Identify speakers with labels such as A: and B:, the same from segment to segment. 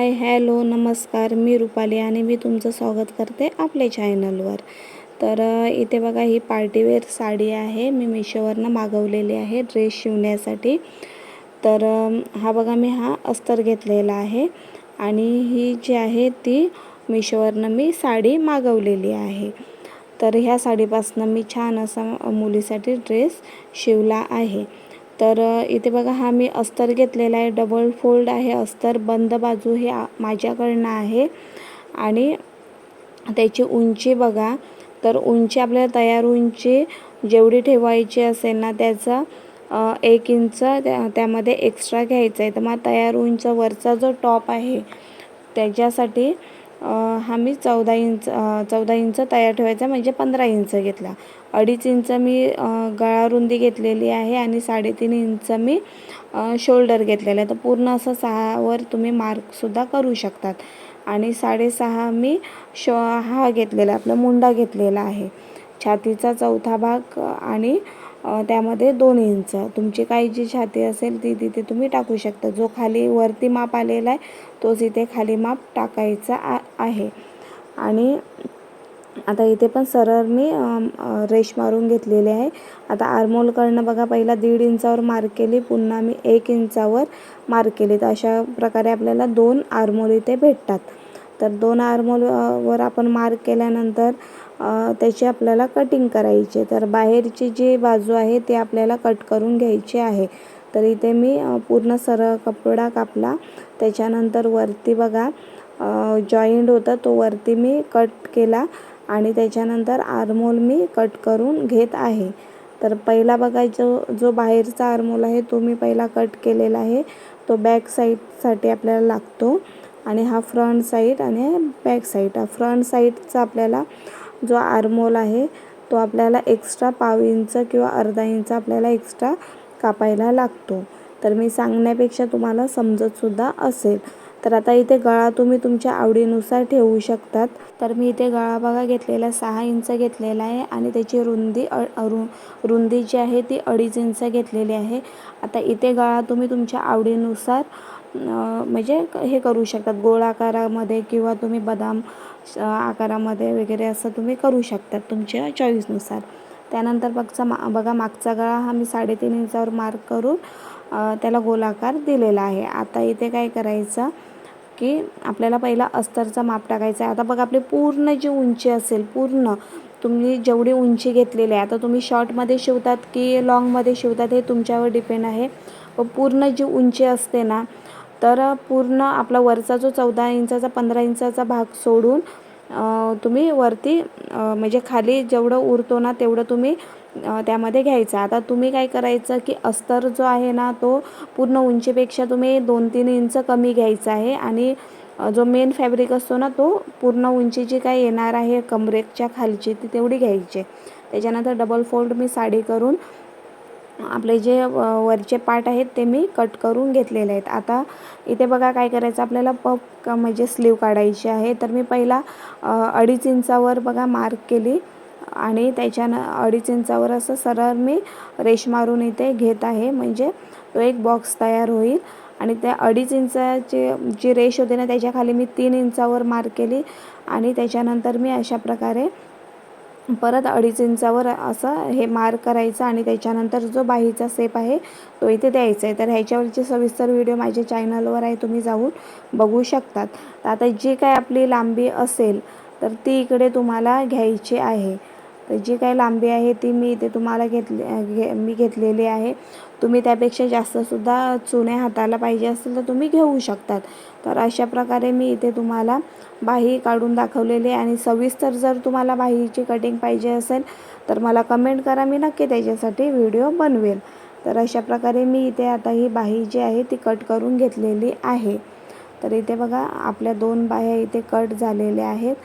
A: Hi hello नमस्कार. मी रुपाली आणि मी तुमचं स्वागत करते आपल्या चॅनलवर. तर इथे बघा ही पार्टीवेअर साडी आहे. मी मिशोवरनं मागवलेली आहे ड्रेस शिवण्यासाठी. तर हा बघा मी हा अस्तर घेतलेला आहे आणि ही जी आहे ती मिशोवरनं मी साडी मागवलेली आहे. तर ह्या साडीपासनं मी छान असा मुलीसाठी ड्रेस शिवला आहे. तर इथे बघा हा मी अस्तर घेतलेला आहे. डबल फोल्ड आहे. अस्तर बंद बाजू हे माझ्याकडनं आहे. आणि त्याची उंची बघा. तर उंची आपल्याला तयार उंची जेवढी ठेवायची असेल ना त्याचा एक इंच त्या त्यामध्ये एक्स्ट्रा घ्यायचं आहे. तर मग तयार उंच वरचा जो टॉप आहे त्याच्यासाठी हा मी चौदा इंच चौदा इंच तयार ठेवायचा म्हणजे पंधरा इंच घेतला. अडीच इंच मी गळा रुंदी घेतलेली आहे आणि साडेतीन इंच मी शोल्डर घेतलेलं आहे. तर पूर्ण असं सहावर तुम्ही मार्कसुद्धा करू शकतात. आणि साडेसहा मी शो हा घेतलेला आपला मुंडा घेतलेला आहे. छातीचा चौथा भाग आणि त्यामध्ये दोन इंच. तुमची काही जी छाती असेल ती तिथे तुम्ही टाकू शकता. जो खाली वरती माप आलेला आहे तोच इथे खाली माप टाकायचा आ आहे. आणि आता इथे पण सरळ मी रेश मारून घेतलेली आहे. आता आरमोलकडनं बघा पहिला दीड इंचावर मार्क केली पुन्हा मी एक इंचावर मार्क केली. तर अशा प्रकारे आपल्याला दोन आरमोल इथे भेटतात. तर दोन आरमोलवर आपण मार्क केल्यानंतर त्याची आपल्याला कटिंग करायची आहे. तर बाहेरची जी बाजू आहे ती आपल्याला कट करून घ्यायची आहे. तर इथे मी पूर्ण सरळ कपडा कापला. त्याच्यानंतर वरती बघा जॉईंट होता तो वरती मी कट केला. आणि त्याच्यानंतर आरमोल मी कट करून घेत आहे. तर पहिला बघा जो जो बाहेरचा आरमोल आहे तो मी पहिला कट केलेला आहे. तो बॅक साईडसाठी आपल्याला लागतो. आणि हा फ्रंट साईड आणि बॅक साईड हा फ्रंट साईडचा आपल्याला जो आरमोल आहे तो आपल्याला एक्स्ट्रा पाव इंच किंवा अर्धा इंच आपल्याला एक्स्ट्रा कापायला लागतो. तर मी सांगण्यापेक्षा तुम्हाला समजतसुद्धा असेल. तर आता इथे गळा तुम्ही तुमच्या आवडीनुसार ठेवू शकतात. तर मी इथे गळा बघा घेतलेला सहा इंच घेतलेला आहे आणि त्याची रुंदी अ रु रुंदी जी आहे ती अडीच इंच घेतलेली आहे. आता इथे गळा तुम्ही तुमच्या आवडीनुसार म्हणजे हे करू शकतात. गोळाकारामध्ये किंवा तुम्ही बदाम आकारामध्ये वगैरे असं तुम्ही करू शकतात तुमच्या चॉईसनुसार त्यानंतर बघचा मा बघा मागचा गळा हा मी साडेतीन इंचावर मार्क करून त्याला गोलाकार दिलेला आहे. आता इथे काय करायचं की आपल्याला पहिला अस्तरचा माप टाकायचा आहे. आता बघा आपली पूर्ण जी उंची असेल पूर्ण तुम्ही जेवढी उंची घेतलेली आहे आता तुम्ही शॉर्टमध्ये शिवतात की लॉंगमध्ये शिवतात हे तुमच्यावर डिपेंड आहे. व पूर्ण जी उंची असते ना तर पूर्ण आपला वरचा जो चौदा इंचाचा पंधरा इंचाचा भाग सोडून तुम्ही वरती म्हणजे खाली जेवढं उरतो ना तेवढं तुम्ही त्यामध्ये घ्यायचं. आता तुम्ही काय करायचं की अस्तर जो आहे ना तो पूर्ण उंचीपेक्षा तुम्ही दोन तीन इंच कमी घ्यायचा आहे आणि जो मेन फॅब्रिक असतो ना तो पूर्ण उंची जी काय येणार आहे कमरेच्या खालची ती तेवढी घ्यायची त्याच्यानंतर डबल फोल्ड मी साडी करून आपले जे वरचे पार्ट आहेत ते मी कट करून घेतलेले आहेत. आता इथे बघा काय करायचं आपल्याला पप म्हणजे स्लीव काढायची आहे. तर मी पहिला अडीच इंचावर बघा मार्क केली आणि त्याच्यानं अडीच इंचावर असं सरळ मी रेश मारून इथे घेत आहे. म्हणजे तो एक बॉक्स तयार होईल. आणि त्या अडीच इंचाची जी रेश होती ना त्याच्याखाली मी तीन इंचावर मार्क केली आणि त्याच्यानंतर मी अशा प्रकारे परत अडीच इंचावर असं हे मार्क करायचं आणि त्याच्यानंतर जो बाहीचा सेप आहे तो इथे द्यायचा आहे. तर ह्याच्यावरची सविस्तर व्हिडिओ माझ्या चॅनलवर आहे तुम्ही जाऊन बघू शकतात. तर आता जी काय आपली लांबी असेल तर ती इकडे तुम्हाला घ्यायची आहे. तर जी काही लांबी आहे ती मी इथे तुम्हाला घेतली घे मी घेतलेली आहे. तुम्ही त्यापेक्षा जास्तसुद्धा चुने हाताला पाहिजे असेल तर तुम्ही घेऊ शकतात. तर अशा प्रकारे मी इथे तुम्हाला बाही काढून दाखवलेली आणि सविस्तर जर तुम्हाला बाहीची कटिंग पाहिजे असेल तर मला कमेंट करा. मी नक्की त्याच्यासाठी व्हिडिओ बनवेल. तर अशा प्रकारे मी इथे आता ही बाही जी आहे ती कट करून घेतलेली आहे. तर इथे बघा आपल्या दोन बाह्या इथे कट झालेल्या आहेत.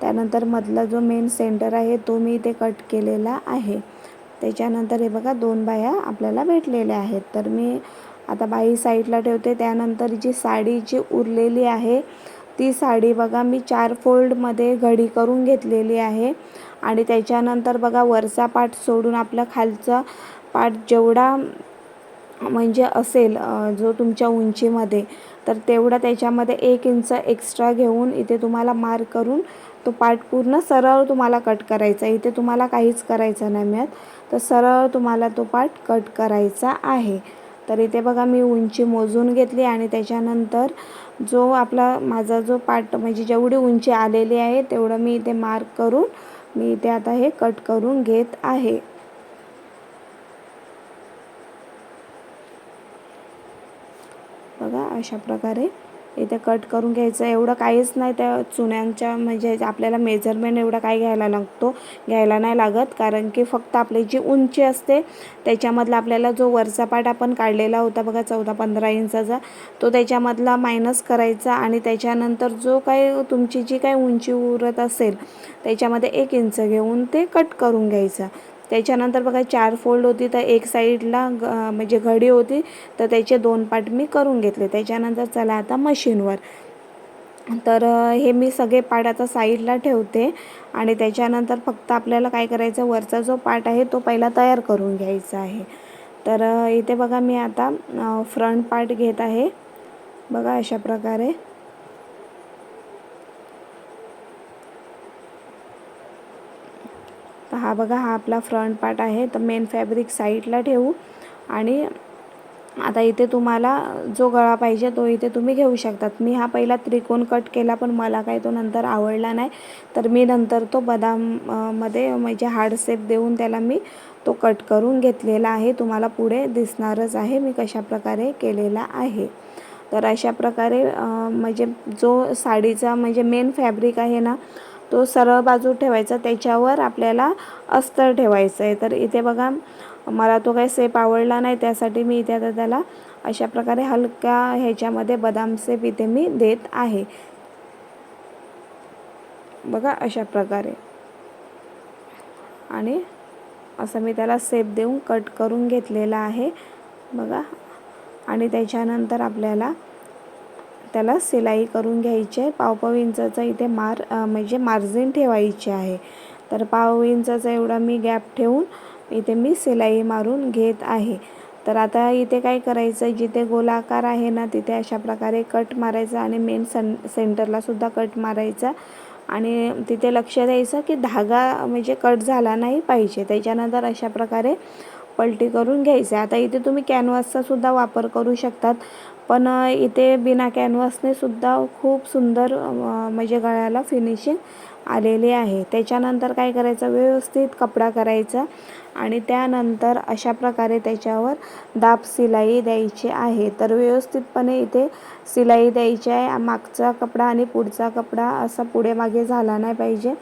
A: त्यानंतर मधला जो मेन सेंटर आहे तो मी इथे कट केलेला आहे. त्याच्यानंतर हे बघा दोन बाया आपल्याला भेटलेल्या आहेत. तर मी आता बाई साईडला ठेवते. त्यानंतर जी साडी जी उरलेली आहे ती साडी बघा मी चार फोल्डमध्ये घडी करून घेतलेली आहे. आणि त्याच्यानंतर बघा वरचा पाठ सोडून आपला खालचा पार्ट जेवढा म्हणजे असेल जो तुमच्या उंचीमध्ये तर तेवढं त्याच्यामध्ये एक इंच एक्स्ट्रा घेऊन इथे तुम्हाला मार्क करून तो पार्ट पूर्ण सरळ तुम्हाला कट करायचा इथे तुम्हाला काहीच करायचं नाही मिळत. तर सरळ तुम्हाला तो पार्ट कट करायचा आहे. तर इथे बघा मी उंची मोजून घेतली आणि त्याच्यानंतर जो आपला माझा जो पार्ट म्हणजे जेवढी उंची आलेली आहे तेवढं मी इथे मार्क करून मी इथे आता हे कट करून घेत आहे. बघा अशा प्रकारे इथे कट करून घ्यायचं. एवढं काहीच नाही त्या चुन्यांच्या म्हणजे आपल्याला मेजरमेंट एवढा काय घ्यायला लागतो घ्यायला नाही लागत. कारण की फक्त आपली जी उंची असते त्याच्यामधला आपल्याला जो वरचा पार्ट आपण काढलेला होता बघा चौदा पंधरा इंचाचा तो त्याच्यामधला मायनस करायचा आणि त्याच्यानंतर जो काय तुमची जी काय उंची उरत असेल त्याच्यामध्ये एक इंच घेऊन ते कट करून घ्यायचा. त्याच्यानंतर बघा चार फोल्ड होती तर एक साईडला ग म्हणजे घडी होती तर त्याचे दोन पार्ट मी करून घेतले. त्याच्यानंतर चला आता मशीनवर तर हे मी सगळे पार्ट आता साईडला ठेवते आणि त्याच्यानंतर फक्त आपल्याला काय करायचं वरचा जो पार्ट आहे तो पहिला तयार करून घ्यायचा आहे. तर इथे बघा मी आता फ्रंट पार्ट घेत आहे. बघा अशा प्रकारे. तर हा बघा हा आपला फ्रंट पार्ट आहे. तर मेन फॅब्रिक साईडला ठेवू. आणि आता इथे तुम्हाला जो गळा पाहिजे तो इथे तुम्ही घेऊ शकतात. मी हा पहिला त्रिकोण कट केला पण मला काही तो नंतर आवडला नाही. तर मी नंतर तो बदाममध्ये म्हणजे हार्ड सेप देऊन त्याला मी तो कट करून घेतलेला आहे. तुम्हाला पुढे दिसणारच आहे मी कशा प्रकारे केलेला आहे. तर अशा प्रकारे म्हणजे जो साडीचा म्हणजे मेन फॅब्रिक आहे ना तो सरळ बाजू ठेवायचा त्याच्यावर आपल्याला अस्तर ठेवायचं आहे तर इथे बघा मला तो काही सेप आवडला नाही त्यासाठी मी इथे आता त्याला अशा प्रकारे हलक्या ह्याच्यामध्ये बदाम सेप इथे मी देत आहे. बघा अशा प्रकारे. आणि असं मी त्याला सेप देऊन कट करून घेतलेला आहे. बघा. आणि त्याच्यानंतर आपल्याला त्याला सिलाई करून घ्यायची आहे. पावपाव इंचाचा इथे मार म्हणजे मार्जिन ठेवायची आहे. तर पाव इंचाचा एवढा मी गॅप ठेवून इथे मी सिलाई मारून घेत आहे. तर आता इथे काय करायचं जिथे गोलाकार आहे ना तिथे अशा प्रकारे कट मारायचा आणि मेन सन सेंटरलासुद्धा कट मारायचा. आणि तिथे लक्ष द्यायचं की धागा म्हणजे कट झाला नाही पाहिजे. त्याच्यानंतर अशा प्रकारे पलटी करून घ्यायचे. आता इथे तुम्ही कॅनव्हासचासुद्धा वापर करू शकतात. पण इथे बिना कॅनव्हासने सुद्धा खूप सुंदर म्हणजे गळ्याला फिनिशिंग आलेली आहे. त्याच्यानंतर काय करायचं? व्यवस्थित कपडा करायचा आणि त्यानंतर अशा प्रकारे त्याच्यावर दाब सिलाई द्यायची आहे. तर व्यवस्थितपणे इथे सिलाई द्यायची आहे. मागचा कपडा आणि पुढचा कपडा असा पुढे मागे झाला नाही पाहिजे.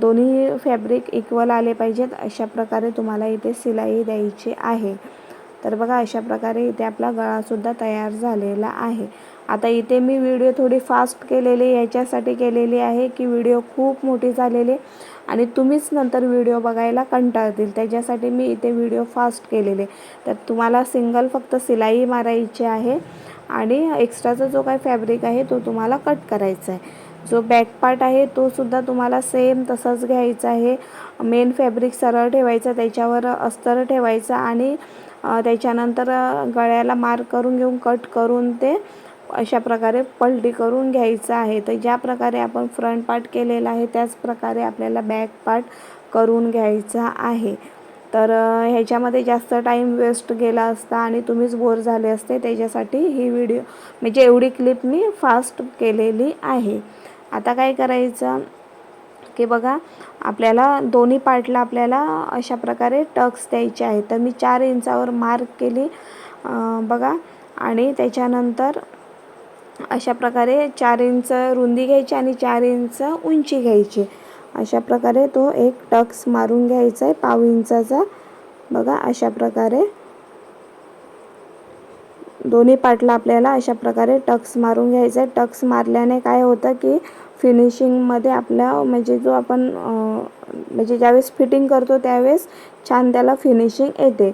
A: दोन्ही फॅब्रिक इक्वल आले पाहिजेत. अशा प्रकारे तुम्हाला इथे सिलाई द्यायची आहे. तर बघा अशा प्रकारे इथे आपला गळासुद्धा तयार झालेला आहे. आता इथे मी व्हिडिओ थोडी फास्ट केलेली याच्यासाठी केलेली आहे की व्हिडिओ खूप मोठी झालेली आणि तुम्हीच नंतर व्हिडिओ बघायला कंटाळतील. त्याच्यासाठी मी इथे व्हिडिओ फास्ट केलेले. तर तुम्हाला सिंगल फक्त सिलाई मारायची आहे आणि एक्स्ट्राचा जो काही फॅब्रिक आहे तो तुम्हाला कट करायचा आहे. जो बॅक पार्ट आहे तो सुद्धा तुम्हाला सेम तसंच घ्यायचा आहे. मेन फॅब्रिक सरळ ठेवायचा त्याच्यावर अस्तर ठेवायचा आणि त्याच्यानंतर गळ्याला मार्क करून घेऊन कट करून ते अशा प्रकारे पलटी करून घ्यायचं आहे. तर ज्या प्रकारे आपण फ्रंट पार्ट केलेला आहे त्याच प्रकारे आपल्याला बॅक पार्ट करून घ्यायचा आहे. तर ह्याच्यामध्ये जास्त टाईम वेस्ट गेला असता आणि तुम्हीच बोर झाले असते त्याच्यासाठी ही व्हिडिओ म्हणजे एवढी क्लिप मी फास्ट केलेली आहे. आता काय करायचं? की बघा आपल्याला दोन्ही पार्टला आपल्याला अशा प्रकारे टक्स द्यायचे आहेत. तर मी चार इंचावर मार्क केली बघा. आणि त्याच्यानंतर अशा प्रकारे चार इंच रुंदी घ्यायची आणि चार इंच उंची घ्यायची. अशा प्रकारे तो एक टक्स मारून घ्यायचा आहे पाव इंचाचा. बघा अशा प्रकारे. दोन्ही पाटला आपल्याला अशा प्रकारे टक्स मारून घ्यायचा आहे. टक्स मारल्याने काय होतं की फिनिशिंगमध्ये आपल्या म्हणजे जो आपण म्हणजे ज्यावेळेस फिटिंग करतो त्यावेळेस छान त्याला फिनिशिंग येते.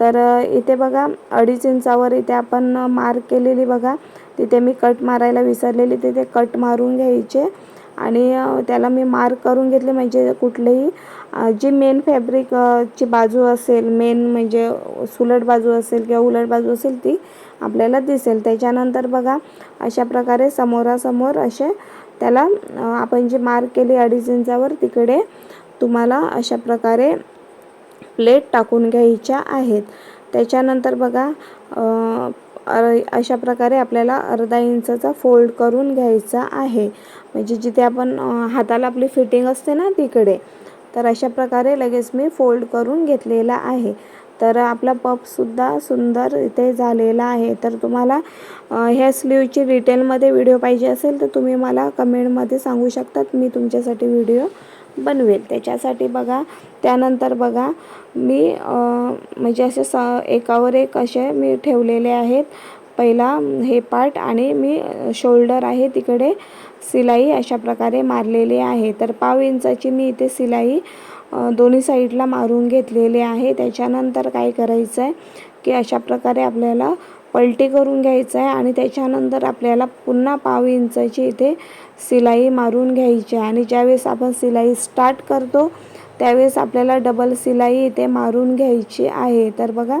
A: तर इथे बघा अडीच इंचावर इथे आपण मार्क केलेली बघा. तिथे मी कट मारायला विसरलेली तिथे कट मारून घ्यायचे. आणि त्याला मी मार्क करून घेतले म्हणजे कुठलेही जी मेन फॅब्रिकची बाजू असेल मेन म्हणजे सुलट बाजू असेल किंवा उलट बाजू असेल ती आपल्याला दिसेल. त्याच्यानंतर बघा अशा प्रकारे समोरासमोर असे त्याला आपण जे मार्क केले अडीच इंचावर तिकडे तुम्हाला अशा प्रकारे प्लेट टाकून घ्यायच्या आहेत. त्याच्यानंतर बघा अशा प्रकारे आपल्याला अर्धा इंचाचा फोल्ड करून घ्यायचा आहे. म्हणजे जिथे आपण हाताला आपली फिटिंग असते ना तिकडे तर अशा प्रकारे लगेच मी फोल्ड करून घेतलेला आहे. तर आपला पपसुद्धा सुंदर इथे झालेला आहे. तर तुम्हाला ह्या स्लीवची डिटेलमध्ये व्हिडिओ पाहिजे असेल तर तुम्ही मला कमेंटमध्ये सांगू शकतात. मी तुमच्यासाठी व्हिडिओ बनवेल. त्याच्यासाठी बघा त्यानंतर बघा मी म्हणजे असे स एकावर एक असे मी ठेवलेले आहेत. पहिला हे पार्ट आणि मी शोल्डर आहे तिकडे सिलाई अशा प्रकारे मारलेली आहे. तर पाव इंचाची मी इथे सिलाई दोन्ही साईडला मारून घेतलेले आहे. त्याच्यानंतर काय करायचं आहे की अशा प्रकारे आपल्याला पलटी करून घ्यायचं आहे आणि त्याच्यानंतर आपल्याला पुन्हा पाव इंचाची इथे सिलाई मारून घ्यायची आहे. आणि ज्यावेळेस आपण सिलाई स्टार्ट करतो त्यावेळेस आपल्याला डबल सिलाई इथे मारून घ्यायची आहे. तर बघा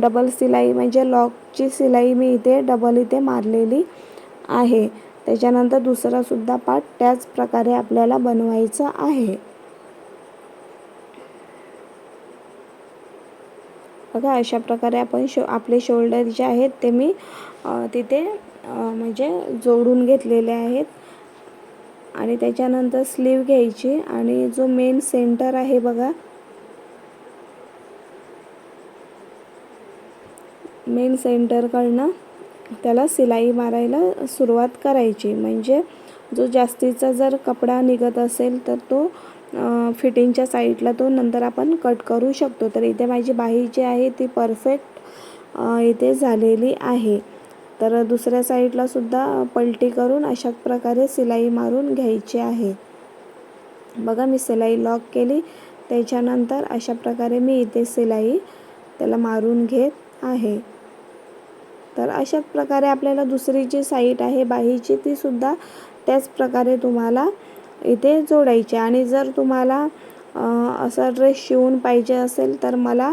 A: डबल सिलाई म्हणजे लॉकची सिलाई मी इथे डबल इथे मारलेली आहे. त्याच्यानंतर दुसरासुद्धा पार्ट त्याच प्रकारे आपल्याला बनवायचा आहे. बघा अशा प्रकारे आपण शो आपले शोल्डर जे आहेत ते मी तिथे म्हणजे जोडून घेतलेले आहेत. आणि त्याच्यानंतर स्लीव घ्यायची आणि जो मेन सेंटर आहे बघा मेन सेंटरकडनं त्याला सिलाई मारायला सुरुवात करायची. म्हणजे जो जास्तीचा जर कपडा निघत असेल तर तो फिटिंगच्या साईडला तो नंतर आपण कट करू शकतो. तर इथे माझी बाही जी आहे ती परफेक्ट इथे झालेली आहे. तर दुसऱ्या साईडला सुद्धा पलटी करून अशा प्रकारे सिलाई मारून घ्यायची आहे. बघा मी सिलाई लॉक केली. त्याच्यानंतर अशा प्रकारे मी इथे सिलाई त्याला मारून घेत आहे. तर अशा प्रकारे आपल्याला दुसरी जी साईट आहे बाहीची ती सुद्धा त्याच प्रकारे तुम्हाला इथे जोडायचे. आणि जर तुम्हाला असा ड्रेस शिवून पाहिजे असेल तर मला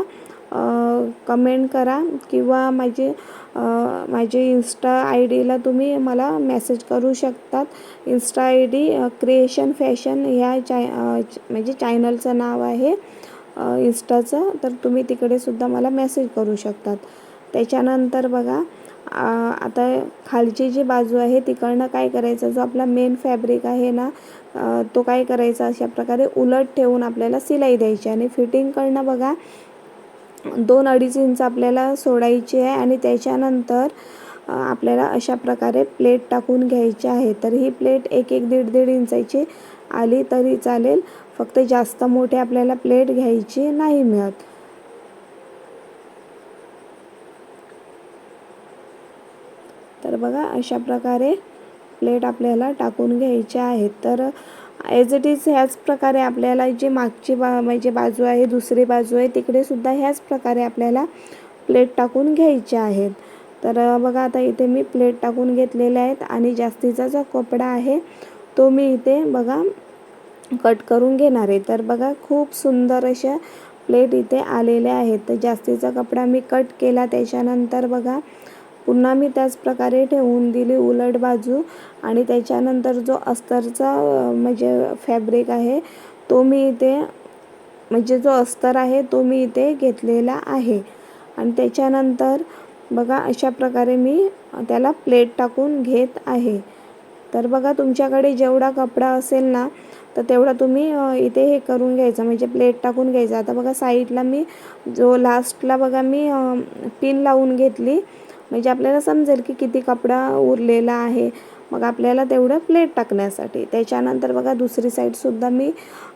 A: कमेंट करा. किंवा माझे माझे इन्स्टा आय डीला तुम्ही मला मेसेज करू शकतात. Insta I D creation fashion ह्या चाय म्हणजे चॅनलचं नाव आहे इन्स्टाचं तर तुम्ही तिकडे सुद्धा मला मेसेज करू शकतात. त्याच्यानंतर बघा आता खालची जी बाजू आहे तिकडनं काय करायचं? जो आपला मेन फॅब्रिक आहे ना तो काय करायचा? अशा प्रकारे उलट ठेवून आपल्याला सिलाई द्यायची आणि फिटिंगकडनं बघा दोन अडीच इंच आपल्याला सोडायची आहे आणि त्याच्यानंतर आपल्याला अशा प्रकारे प्लेट टाकून घ्यायची आहे. तर ही प्लेट एक एक दीड दीड इंचाची आली तरी चालेल. फक्त जास्त मोठी आपल्याला प्लेट घ्यायची नाही मिळत. बघा अशा प्रकारे प्लेट आपल्याला टाकून घ्यायच्या आहेत तर ॲज इट इज ह्याच प्रकारे आपल्याला जी मागची बा म्हणजे बाजू आहे दुसरी बाजू आहे तिकडेसुद्धा ह्याच प्रकारे आपल्याला प्लेट टाकून घ्यायच्या आहेत तर बघा आता इथे मी प्लेट टाकून घेतलेल्या आहेत आणि जास्तीचा जो कपडा आहे तो मी इथे बघा कट करून घेणार आहे. तर बघा खूप सुंदर अशा प्लेट इथे आलेल्या आहेत. तर जास्तीचा कपडा मी कट केला त्याच्यानंतर बघा पुन्हा मी त्याच प्रकारे ठेवून दिली उलट बाजू. आणि त्याच्यानंतर जो अस्तरचा म्हणजे फॅब्रिक आहे तो मी इथे म्हणजे जो अस्तर आहे तो मी इथे घेतलेला आहे. आणि त्याच्यानंतर बघा अशा प्रकारे मी त्याला प्लेट टाकून घेत आहे. तर बघा तुमच्याकडे जेवढा कपडा असेल ना तर तेवढा तुम्ही इथे हे करून घ्यायचं म्हणजे प्लेट टाकून घ्यायचं. आता बघा साईडला मी जो लास्टला बघा मी पिन लावून घेतली. म्हणजे आपल्याला समजेल की किती कपडा उरलेला आहे. मग आपल्याला तेवढं प्लेट टाकण्यासाठी. त्याच्यानंतर बघा दुसरी साईडसुद्धा मी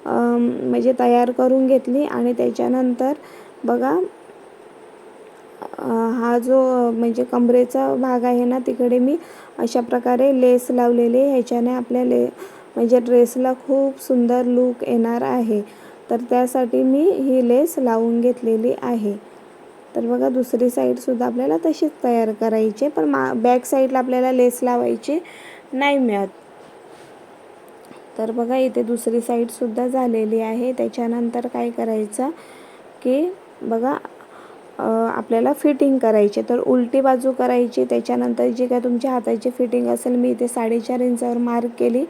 A: म्हणजे तयार करून घेतली. आणि त्याच्यानंतर बघा हा जो म्हणजे कमरेचा भाग आहे ना तिकडे मी अशा प्रकारे लेस लावलेली. ह्याच्याने आपल्या ले म्हणजे ड्रेसला खूप सुंदर लूक येणार आहे. तर त्यासाठी मी ही लेस लावून घेतलेली आहे. तर बघा दुसरी साईडसुद्धा आपल्याला तशीच तयार करायची आहे. पण मा बॅक साईडला आपल्याला लेस लावायची नाही मिळत. तर बघा इथे दुसरी साईडसुद्धा झालेली आहे. त्याच्यानंतर काय करायचं की बघा आपल्याला फिटिंग करायची तर उलटी बाजू करायची त्याच्यानंतर जी काय तुमच्या हाताची फिटिंग असेल मी इथे साडेचार इंचावर मार्क केली.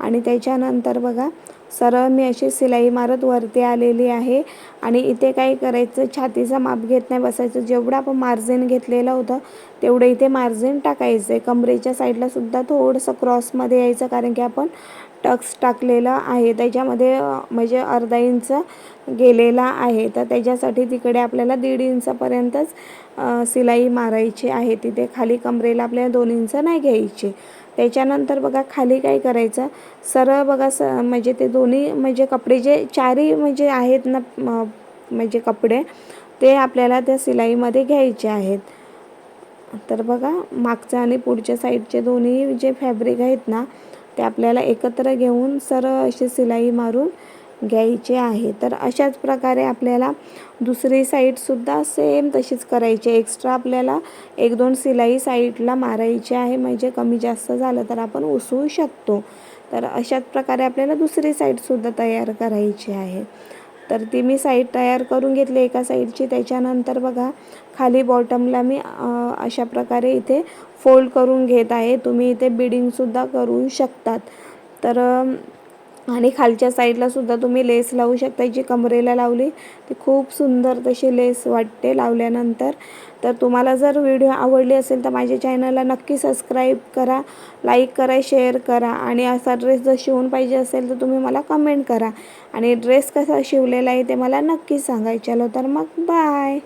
A: आणि त्याच्यानंतर बघा सरळ मी अशी सिलाई मारत वरती आलेली आहे आणि इथे काय करायचं छातीचा माप घेत नाही बसायचं. जेवढं आपण मार्जिन घेतलेलं होतं तेवढं इथे मार्जिन टाकायचं आहे कमरेच्या साईडलासुद्धा थोडंसं क्रॉसमध्ये यायचं कारण की आपण टक्स टाकलेलं आहे. त्याच्यामध्ये म्हणजे अर्धा इंच गेलेला आहे. तर त्याच्यासाठी तिकडे आपल्याला दीड इंचापर्यंतच सिलाई मारायची आहे. तिथे खाली कमरेला आपल्याला दोन इंच नाही घ्यायची. त्याच्यानंतर बघा खाली काय करायचं? सरळ बघा स म्हणजे ते दोन्ही म्हणजे कपडे जे चारही म्हणजे आहेत ना म्हणजे कपडे ते आपल्याला त्या सिलाईमध्ये घ्यायचे आहेत. तर बघा मागचं आणि पुढच्या साईडचे दोन्ही जे फॅब्रिक आहेत ना ते आपल्याला एकत्र घेऊन सरळ अशी सिलाई मारून घ्यायचे आहे. तर अशाच प्रकारे आपल्याला दुसरी साईडसुद्धा सेम तशीच करायची एक्स्ट्रा आपल्याला एक दोन सिलाई साईडला मारायची आहे. म्हणजे कमी जास्त झालं तर आपण उसवू शकतो. तर अशाच प्रकारे आपल्याला दुसरी साईडसुद्धा तयार करायची आहे. तर ती मी साईड तयार करून घेतली एका साईडची त्याच्यानंतर बघा खाली बॉटमला मी अशा प्रकारे इथे फोल्ड करून घेत आहे. तुम्ही इथे बिडिंगसुद्धा करू शकतात. तर आणि खालच्या साईडला सुद्धा तुम्ही लेस लावू शकता. जी कमरेला लावली ती खूप सुंदर तशी लेस वाटते लावल्यानंतर. तर तुम्हाला जर व्हिडिओ आवडली असेल तर माझ्या चॅनलला नक्की सबस्क्राईब करा लाईक करा शेअर करा आणि असा ड्रेस जर शिवून पाहिजे असेल तर तुम्ही मला कमेंट करा. आणि ड्रेस कसा शिवलेला आहे ते मला नक्की सांगा चलो तर मग बाय.